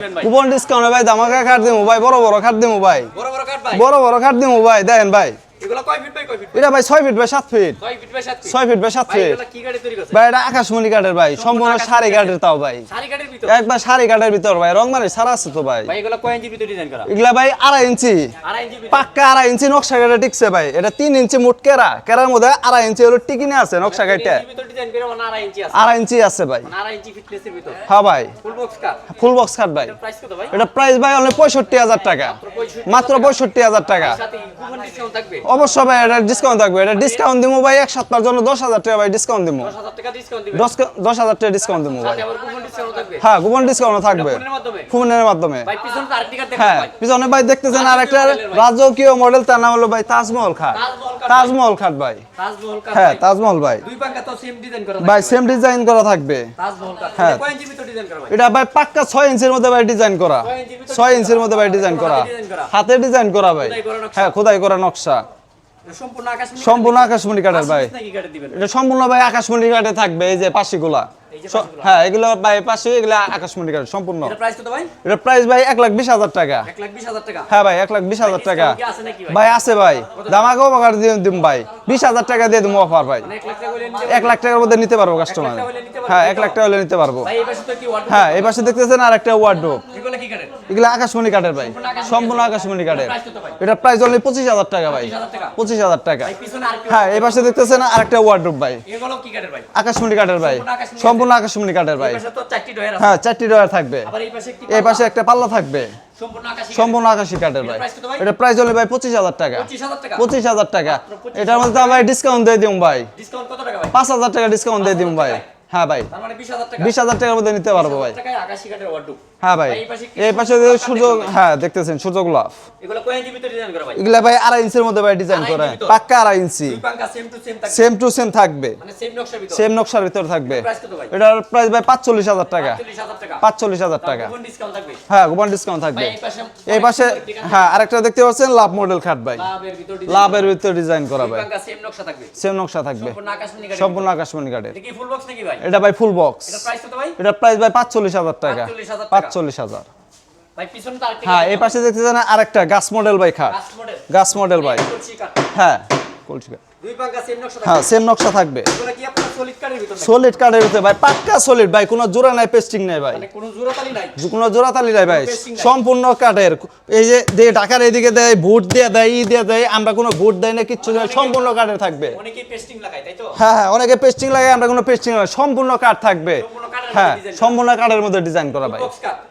Coupon discount ভাই দামাকা কাট দিমু ভাই বড় বড় কাট দিমু ভাই। বড় বড় কাঠ ভাই। বড় বড় কাট দিমু ভাই দেখেন ভাই। এগুলো কয় ফিট বাই কয় ফিট এটা ভাই ছয় ফিট ভাই সাত ফিট কয় ফিট বাই সাত ফিট ছয় ফিট বাই সাত ফিট এগুলো কি গাড়ি তৈরি করছে? ভাই এটা আকাশমণি কাঠের ভাই সম্পূর্ণ সারি কাঠের তাও ভাই। সারি কাঠের ভিতর? একবার সারি কাঠের ভিতর ভাই রং মানে সারা আছে তো ভাই। ভাই এগুলো কয় ইঞ্চি ভিতর ডিজাইন করা? এগুলা ভাই আড়াই ইঞ্চি আড়াই ইঞ্চি পাক্কা আড়াই ইঞ্চি নকশা কাটা টিকছে ভাই। এটা তিন ইঞ্চি মোট কেরা। কেরার মধ্যে আড়াই ইঞ্চি হলো টিকিনে আছে নকশা কাটা ভিতর আড়াই ইঞ্চি আছে। ভাই। মানে হ্যাঁ ভাই। ফুল বক্স কাট ভাই। এটা প্রাইস ভাই? অনলি পঁয়ষট্টি হাজার টাকা। মাত্র পঁয়ষট্টি হাজার টাকা। অবশ্যই ভাই এটা ডিসকাউন্ট থাকবে। এটা ডিসকাউন্ট দিব ভাই এক সপ্তাহের জন্য দশ হাজার টাকা ভাই ডিসকাউন্ট দিব 10000 টাকা ডিসকাউন্ট দিবে দশ হাজার টাকা ডিসকাউন্ট দিব ভাই। হ্যাঁ কুপন ডিসকাউন্ট থাকবে। ফোনের মাধ্যমে। হ্যাঁ ভাই পিছনে ভাই দেখতেছেন আর একটা রাজকীয় মডেল তার নাম হলো ভাই তাজমহল খাট। তাজমহল খাট ভাই। হ্যাঁ। তাজমহল ভাই। দুই তো সেম ডিজাইন করা ভাই সেম ডিজাইন করা থাকবে। হ্যাঁ। এটা ভাই? পাক্কা ছয় ইঞ্চির মধ্যে ভাই ডিজাইন করা। ছয় ইঞ্চির মধ্যে ভাই ডিজাইন করা। হাতে ডিজাইন করা। ভাই। হ্যাঁ খোদাই করা নকশা। সম্পূর্ণ আকাশমণি কাঠের ভাই। এটা সম্পূর্ণ ভাই আকাশমণি কাঠে থাকবে এই যে পাশিগুলা। হ্যাঁ এগুলো ভাই পাঁচশো এগুলো আকাশমণি কাঠের সম্পূর্ণ। এটা প্রাইস ভাই? এক লাখ বিশ হাজার টাকা। টাকা? হ্যাঁ ভাই এক লাখ বিশ হাজার টাকা। discount কি আছে নাকি ভাই? আছে ভাই। দামাকেও অফার দিয়ে দিম ভাই। বিশ হাজার টাকা দিয়ে অফার ভাই। মানে এক লাখ টাকা টাকার মধ্যে নিতে পারব কাস্টমার টাকা হ্যাঁ এক লাখ টাকা হলে নিতে পারব। হ্যাঁ এই পাশে দেখতেছেন আর একটা ওয়ার্ডরোব এগুলো আকাশমণি কাঠের ভাই। সম্পূর্ণ আকাশমণি কাঠের। এটা প্রাইস অনলি পঁচিশ হাজার টাকা ভাই। পঁচিশ হাজার টাকা? হ্যাঁ এই পাশে দেখতেছেন আর একটা ওয়ার্ডরোব ভাই? আকাশমণি কাঠের ভাই। সম্পূর্ণ আকাশমণি কাঠের। ভাই। হ্যাঁ চারটি ডয়ার থাকবে। এই পাশে একটি পাল্লা। থাকবে। সম্পূর্ণ আকাশী কাঠের। ভাই? এটা প্রাইস হলে ভাই? পঁচিশ হাজার টাকা। পঁচিশ হাজার টাকা। পঁচিশ হাজার টাকা। 25,000 এটার মধ্যে ভাই ডিসকাউন্ট দিয়ে দিম ভাই। পাঁচ হাজার টাকা ডিসকাউন্ট দিয়ে দিম ভাই। হ্যাঁ ভাই। মানে বিশ হাজার টাকার মধ্যে নিতে পারব ভাই। আকাশী কাঠের ওয়ার্ডরোব হ্যাঁ ভাই এই পাশে দেখতে হ্যাঁ দেখতেছেন সুযোগ লাভ। এগুলো ভাই? আড়াই ইঞ্চির মধ্যে ভাই ডিজাইন করে। পাক্কা আড়াই ইঞ্চি। সেম টু সেম থাকে সেম থাকবে। মানে সেম নকশার ভিতর। থাকবে। এটার প্রাইস ভাই? পাঁচচল্লিশ হাজার টাকা। পাঁচচল্লিশ হাজার টাকা। থাকবে। হ্যাঁ কুপন ডিসকাউন্ট থাকবে। এই পাশে হ্যাঁ আরেকটা দেখতে পাচ্ছেন লাভ মডেল খাট ভাই। লাভের ভিতর ডিজাইন করা। ভাই। সেম নকশা থাকবে। থাকবে। সম্পূর্ণ আকাশমণি কাঠের এটা ভাই? ফুল বক্স এটার প্রাইস ভাই? পাঁচচল্লিশ হাজার টাকা। 45,000 হাজার। হ্যাঁ এই পাশে দেখতেছেন আরেকটা গাছ মডেল কাস্ট মডেল গাছ মডেল কাঠ। হ্যাঁ কলসি হ্যাঁ সেম নকশা থাকবে। সলিড ভিতর ভাই পাক্কা সলিড ভাই কোনো জোড়া নাই পেস্টিং নাই ভাই। মানে কোনো জোড়াতালি নাই? জোড়া তালি নাই ভাই সম্পূর্ণ কাঠের। এই যে যে ঢাকার এইদিকে দেয় ভোট দিয়ে দেয় ই দিয়ে দেয় আমরা কোনো ভোট দেয় না কিচ্ছু নয় সম্পূর্ণ কাঠের থাকবে। লাগায় হ্যাঁ হ্যাঁ অনেকে পেস্টিং লাগে আমরা কোনো পেস্টিং সম্পূর্ণ কাঠ থাকবে। হ্যাঁ সম্পূর্ণ কাঠের মধ্যে ডিজাইন করা ভাই।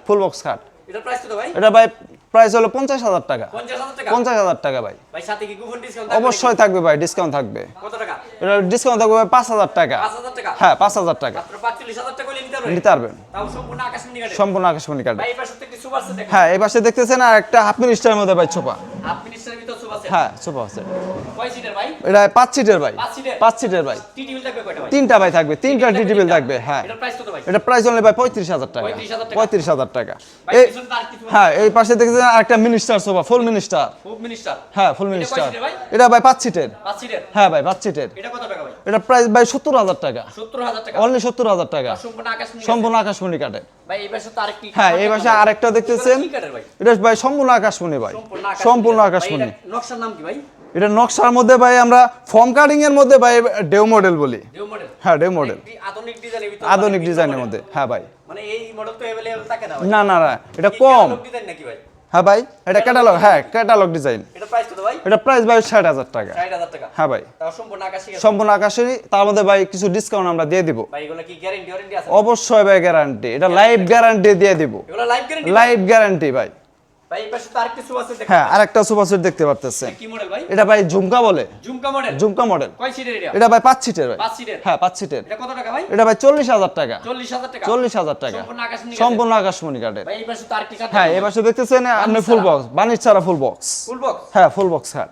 ফুল বক্স কাঠ? এটার প্রাইস কত ভাই? এটা ভাই প্রাইস হলো পঞ্চাশ হাজার টাকা। পঞ্চাশ হাজার টাকা? ভাই। ভাই সাথে কি কুপন ডিসকাউন্ট অবশ্যই থাকবে ভাই ডিসকাউন্ট থাকবে। কত টাকা? এটা ডিসকাউন্ট থাকবে ভাই পাঁচ হাজার টাকা। হ্যাঁ পাঁচ হাজার টাকা। নিতে পারবেন? নিতে পারবেন। তাও সম্পূর্ণ আকাশমণি দেখেন। হ্যাঁ এই পাশে দেখতেছেন আর একটা হাফ মিনিস্টারের মধ্যে ভাই ছোপা হ্যাঁ ছোপা আছে। কয় সিটের ভাই? এটা পাঁচ সিটের ভাই। পাঁচ সিটের ভাই। তিনটা ভাই থাকবে তিনটা ডিটিবিল থাকবে হ্যাঁ। এটা প্রাইস অনলি ভাই পঁয়ত্রিশ হাজার টাকা। 35,000 টাকা। পঁয়ত্রিশ হাজার টাকা। হ্যাঁ এই পাশে দেখতেছেন আর একটা মিনিস্টার সোফা ফুল মিনিস্টার হ্যাঁ ফুল মিনিস্টার এটা ভাই পাঁচ সিটের হ্যাঁ ভাই পাঁচ সিটের এটা কত টাকা ভাই? এটা প্রাইস ভাই সত্তর হাজার টাকা। অনলি সত্তর হাজার টাকা। সম্পূর্ণ আকাশমণি আরেকটি হ্যাঁ এই পাশে আরেকটা দেখতেছেন। এটা ভাই সম্পূর্ণ আকাশমণি ভাই। সম্পূর্ণ আকাশমণি নকশার নাম কি ভাই? এটা নকশার মধ্যে ভাই আমরা ফর্ম কাটিং এর মধ্যে ভাই ডেউ মডেল বলি। হ্যাঁ ডেউ মডেল আধুনিক ডিজাইনের মধ্যে। হ্যাঁ ভাই। না না না এটা কম। হ্যাঁ ভাই এটা ক্যাটালগ হ্যাঁ ক্যাটালগ ডিজাইন এটা প্রাইস ভাই? ষাট হাজার টাকা। হ্যাঁ ভাই। সম্পূর্ণ আকাশেরই তার মধ্যে ভাই কিছু ডিসকাউন্ট আমরা দিয়ে দিব। অবশ্যই ভাই গ্যারান্টি এটা লাইভ গ্যারান্টি দিয়ে দিব। লাইভ গ্যারান্টি ভাই। হ্যাঁ আরেকটা সেট দেখতে পারতেছেন। এটা ভাই? ঝুমকা বলে। ঝুমকা মডেল ঝুমকা মডেল এটা? ভাই পাঁচ সিটের ভাই। হ্যাঁ পাঁচ সিটের এটা ভাই? চল্লিশ হাজার টাকা। চল্লিশ হাজার টাকা? সম্পূর্ণ আকাশমণি কাঠের? হ্যাঁ পাশে দেখতেছেন আপনি ফুল বক্স ছাড়া ফুল বক্স হ্যাঁ ফুল বক্স হ্যাঁ।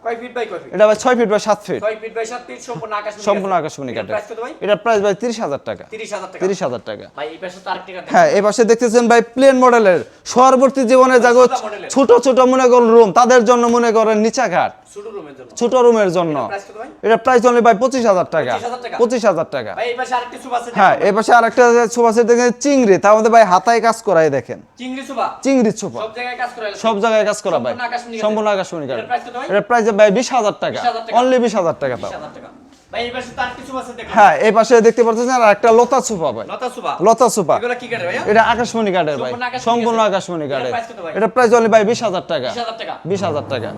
এটা ভাই ছয় ফিট বাই সাত ফিট 6 ফিট বাই 7 ফিট সম্পূর্ণ আকাশমণি কাঠের। প্রাইস এটার প্রাইস ভাই? তিরিশ হাজার টাকা। তিরিশ হাজার টাকা। হ্যাঁ পাশে দেখতেছেন ভাই প্লেন মডেলের সর্বর্তী জীবনে মডেলের। ছোট ছোট মনে করেন রুম তাদের জন্য মনে করেন নিচা ঘাট ছোট রুমের জন্য। এটা প্রাইস অনলি ভাই? পঁচিশ হাজার টাকা। পঁচিশ হাজার টাকা? এই পাশে আরেকটি হ্যাঁ এ পাশে আরেকটা সুপাসের দেখেন চিংড়ি। তার মধ্যে ভাই হাতায় কাজ করাই দেখেন। চিংড়ি সুপা সব জায়গায় কাজ করে ভাই। সম্পূর্ণ আকাশমণি price এটা প্রাইস ভাই বিশ হাজার টাকা। 20,000 টাকা। অনলি বিশ হাজার টাকা তাও। 20000 টাকা ভাই এই পাশে তার কিছু আছে দেখুন হ্যাঁ এই পাশে দেখতে পাচ্ছেন আর একটা লতা সুপা ভাই। লতা সুপা এটা আকাশমণি কাঠের ভাই। সম্পূর্ণ আকাশমণি কাঠের। এটা প্রাইস অনলি ভাই বিশ হাজার টাকা। বিশ হাজার টাকা?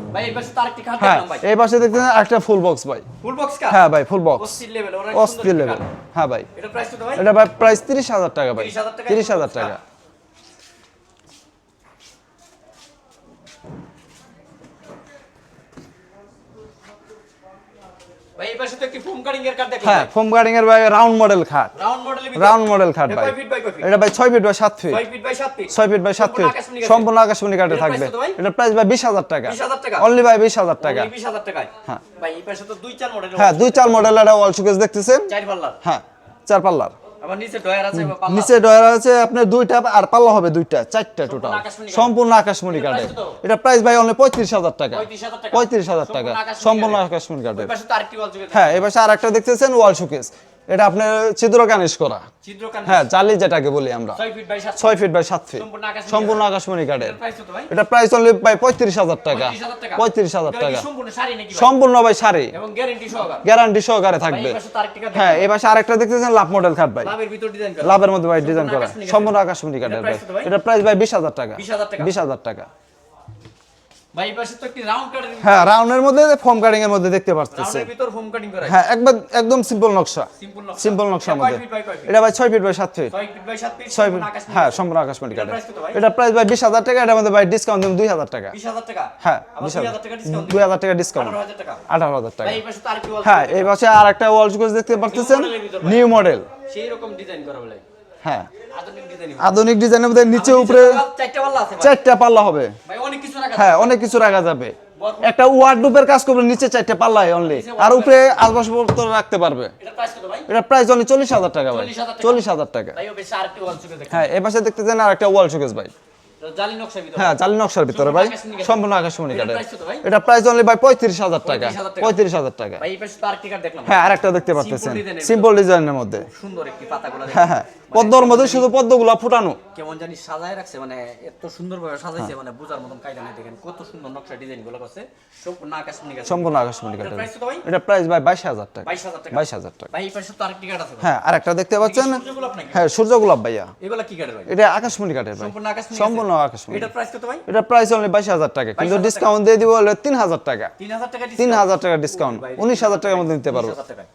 হ্যাঁ এই পাশে দেখতে একটা ফুল বক্স ভাই। ফুল বক্স হ্যাঁ ভাই ফুল বক্স অস্থির লেভেল হ্যাঁ ভাই। এটা ভাই? প্রাইস তিরিশ হাজার টাকা ভাই। তিরিশ হাজার টাকা। ভাই এই পাশে তো একটি ফোম কাটিং এর কাট দেখো হ্যাঁ ফোম কাটিং এর ভাই রাউন্ড মডেল খাট রাউন্ড মডেলের রাউন্ড মডেল খাট ভাই। এটা ভাই ছয় feet by 7 feet 6 feet by 7 feet ছয় ফিট বাই 7 ফিট সম্পূর্ণ আকাশমণি এটার থাকবে? এটা প্রাইস ভাই বিশ হাজার টাকা। 20,000 টাকা। অনলি ভাই বিশ হাজার টাকা। অনলি 20000 টাকা হ্যাঁ। ভাই এই পাশে তো দুই চার মডেল হ্যাঁ দুই চার মডেল একটা ওয়াল শোকেস দেখতেছেন। চার পাল্লার। হ্যাঁ চার পাল্লার। নিচে ডয়ার আছে আপনার দুইটা আর পাল্লা হবে দুইটা চারটা টোটাল সম্পূর্ণ আকাশমণি কাঠে এটা প্রাইস ভাই অনলি পঁয়ত্রিশ হাজার টাকা। পঁয়ত্রিশ হাজার টাকা। সম্পূর্ণ আকাশমণি যুগে হ্যাঁ এবার আর একটা দেখতেছেন ওয়াল শোকেস এটা আপনার ছিদ্র কানিশ করা হ্যাঁ জালি যেটাকে বলি আমরা। 6 ফিট বাই 7 ছয় ফিট বাই সাত ফিট সম্পূর্ণ আকাশমণি কাঠের। এটা প্রাইস অনলি ভাই? পঁয়ত্রিশ হাজার টাকা। পঁয়ত্রিশ হাজার টাকা। সম্পূর্ণ ভাই? শাড়ি। গ্যারান্টি সহকারে। থাকবে এই পাশে তো আরেকটি কাট হ্যাঁ এবার আরেকটা দেখতেছেন? লাভ মডেল খাট ভাই। লাভের মধ্যে ভাই ডিজাইন করা। সম্পূর্ণ আকাশমণি কাঠের ভাই? এটা প্রাইস ভাই বিশ হাজার টাকা। বিশ হাজার টাকা। হ্যাঁ রাউন্ডের মধ্যে ফর্ম কাটিং এর মধ্যে দেখতে পাচ্ছেন হ্যাঁ একবার একদম সিম্পল নকশা। সিম্পল নকশার এটা মধ্যে। বাই এটা ভাই ছয় ফিট বাই সাত ফিট 6 ফিট বাই 7 ফিট ছয় ফিট হ্যাঁ। সম্পূর্ণ আকাশমণি? এটা প্রাইস ভাই? বিশ হাজার টাকা এটার মধ্যে ভাই ডিসকাউন্ট দুই হাজার টাকা। হ্যাঁ আবার বিশ 2000 দুই হাজার টাকা ডিসকাউন্ট আঠারো হাজার টাকা। হ্যাঁ এই পাশে আর একটা ওয়াল দেখতে পাচ্ছেন ভাই। নিউ মডেল সেই রকম ডিজাইন করা হ্যাঁ। আধুনিক ডিজাইনের মধ্যে। নিচে উপরে চারটা পাল্লা হবে। ভাই অনেক কিছু রাখা হ্যাঁ অনেক কিছু রাখা যাবে। একটা ওয়ার্ডরোবের কাজ করবে নিচে চারটে পাল্লায় অনলি আর উপরে আসবাবপত্র রাখতে পারবে। এটা প্রাইস অনলি চল্লিশ হাজার টাকা ভাই। চল্লিশ হাজার টাকা। হ্যাঁ এ পাশে দেখতে চান আর একটা ওয়াল শোকেস ভাই হ্যাঁ জালি নকশার ভিতরে ভাই। সম্পূর্ণ আকাশমণি ভাই? এটা প্রাইস অনলি ভাই পঁয়ত্রিশ হাজার টাকা। পঁয়ত্রিশ হাজার টাকা। হ্যাঁ আরেকটা দেখতে পাচ্ছেন সিম্পল ডিজাইনের মধ্যে। সুন্দর একটি পাতাগুলো হ্যাঁ হ্যাঁ। পদ্মর মধ্যে শুধু পদ্মগুলা ফুটানো। কেমন জানি সাজায় রাখছে মানে এত সুন্দরভাবে সাজাইছে মানে বোঝার মতন কায়দা নাই দেখেন কত সুন্দর নকশা ডিজাইনগুলো করছে। সম্পূর্ণ আকাশমণি কাঠের। সম্পূর্ণ আকাশমণি কাঠের প্রাইস কত ভাই? এটা প্রাইস ভাই বাইশ হাজার টাকা। 22000 টাকা। বাইশ হাজার টাকা। ভাই এই পাশে তো আরেকটি কার্ড আছে হ্যাঁ আরেকটা দেখতে পাচ্ছেন? হ্যাঁ সূর্য গোলাপ ভাইয়া। এগুলা কি কার্ডের ভাই? এটা আকাশমণি কাঠের ভাই। সম্পূর্ণ আকাশমণি সম্পূর্ণ? আকাশমণি। এটার প্রাইস কত ভাই? এটা প্রাইস অনলি বাইশ হাজার টাকা। কিন্তু ডিসকাউন্ট দিয়ে দিব হলে তিন হাজার টাকা। 3000 টাকা তিন discount? হাজার টাকা ডিসকাউন্ট ভাই, উনিশ হাজার টাকার মধ্যে নিতে পারব। 20,000 টাকায়।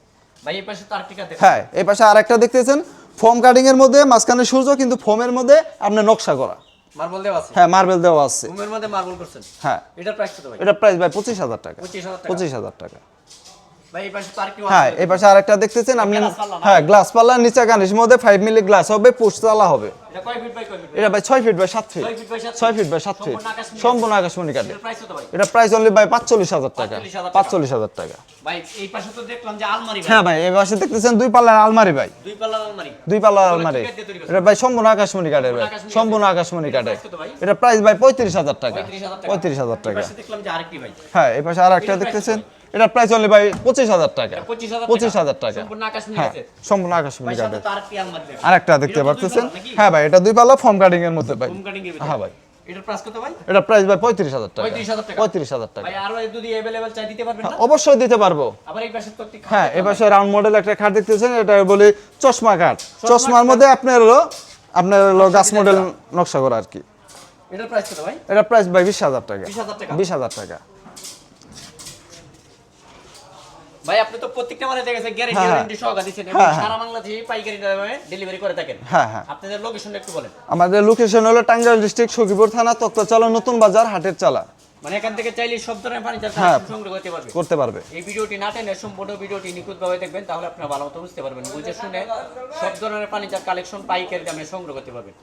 ভাই এই পাশে তো আরেকটি দেখেন হ্যাঁ এই পাশে আরেকটা দেখতেছেন? ফোম কাটিং এর মধ্যে মাঝখানে সূর্য কিন্তু ফোমের মধ্যে আপনার নকশা করা। মার্বেল দেওয়া আছে? হ্যাঁ মার্বেল দেওয়া আছে। রুমের মধ্যে মার্বেল করছেন? হ্যাঁ। এটা প্রাইস কত ভাই? এটা প্রাইস ভাই পঁচিশ হাজার টাকা। 25000 টাকা। পঁচিশ হাজার টাকা ভাই এই পাশে তো আরেকটি হ্যাঁ। এই পাশে আরেকটা দেখতেছেন আপনি? হ্যাঁ গ্লাস পাল্লার নিচে মধ্যে ফাইভ মিলি গ্লাস হবে হবে। এটা ভাই ছয় ফিট বাই সাত ফিট ছয় ফিট বাই সাত ফিট সম্পূর্ণ আকাশমণি। কাটে এটা প্রাইস অনলি ভাই পাঁচচল্লিশ হাজার টাকা। 45,000 পাঁচচল্লিশ হাজার টাকা। হ্যাঁ ভাই এই পাশে দেখতেছেন দুই পাল্লার আলমারি ভাই। দুই পাল্লার আলমারি? এটা ভাই সম্পূর্ণ আকাশমণি কাঠের ভাই। সম্পূর্ণ আকাশমণি কাঠের। এটা প্রাইস ভাই পঁয়ত্রিশ হাজার টাকা। পঁয়ত্রিশ হাজার টাকা। হ্যাঁ এই পাশে আর একটা দেখতেছেন। এটা প্রাইস অনলি ভাই পঁচিশ হাজার টাকা। পঁচিশ হাজার টাকা। হ্যাঁ সম্পূর্ণ আকাশমণি কাঠের আর একটা দেখতে পারতেছেন? হ্যাঁ ভাই এটা দুই পাল্লা ফর্ম কাটিং এর মধ্যে ভাই। হ্যাঁ ভাই। এটা প্রাইস ভাই পঁয়ত্রিশ হাজার টাকা। পঁয়ত্রিশ হাজার টাকা। অবশ্যই দিতে পারব। হ্যাঁ এ পাশে রাউন্ড মডেল একটা খাট দেখতেছেন এটা বলি চশমা খাট। চশমার মধ্যে আপনার হলো আপনার হলো গাছ মডেল নকশা করা আর কি। এটা প্রাইস কত ভাই? এটার প্রাইস ভাই বিশ হাজার টাকা। বিশ হাজার টাকা। ভাই আপনি তো প্রত্যেকটা মানে দেখেছেন গ্যারান্টি হ্যাঁ। ওয়ারেন্টি সহকারে দিচ্ছেন এবং হ্যাঁ, হ্যাঁ। সারা বাংলাদেশে পাইকারি দামে ডেলিভারি করে থাকেন। হ্যাঁ হ্যাঁ। আপনাদের লোকেশনটা একটু বলেন। আমাদের লোকেশন হলো টাঙ্গাইল ডিস্ট্রিক্ট সখীপুর থানা তক্তাচালা নতুন বাজার হাটের চালা। মানে এখান থেকে চাইলে সব ধরনের ফার্নিচার। সংগ্রহ করতে পারবে। করতে পারবে। এই ভিডিওটি না টেনে সম্পূর্ণ ভিডিওটি নিখুঁতভাবে দেখবেন তাহলে আপনারা ভালো মতো বুঝতে পারবেন। বুঝে শুনে সব ধরনের ফার্নিচার কালেকশন পাইকারি দামে সংগ্রহ করতে পারবেন।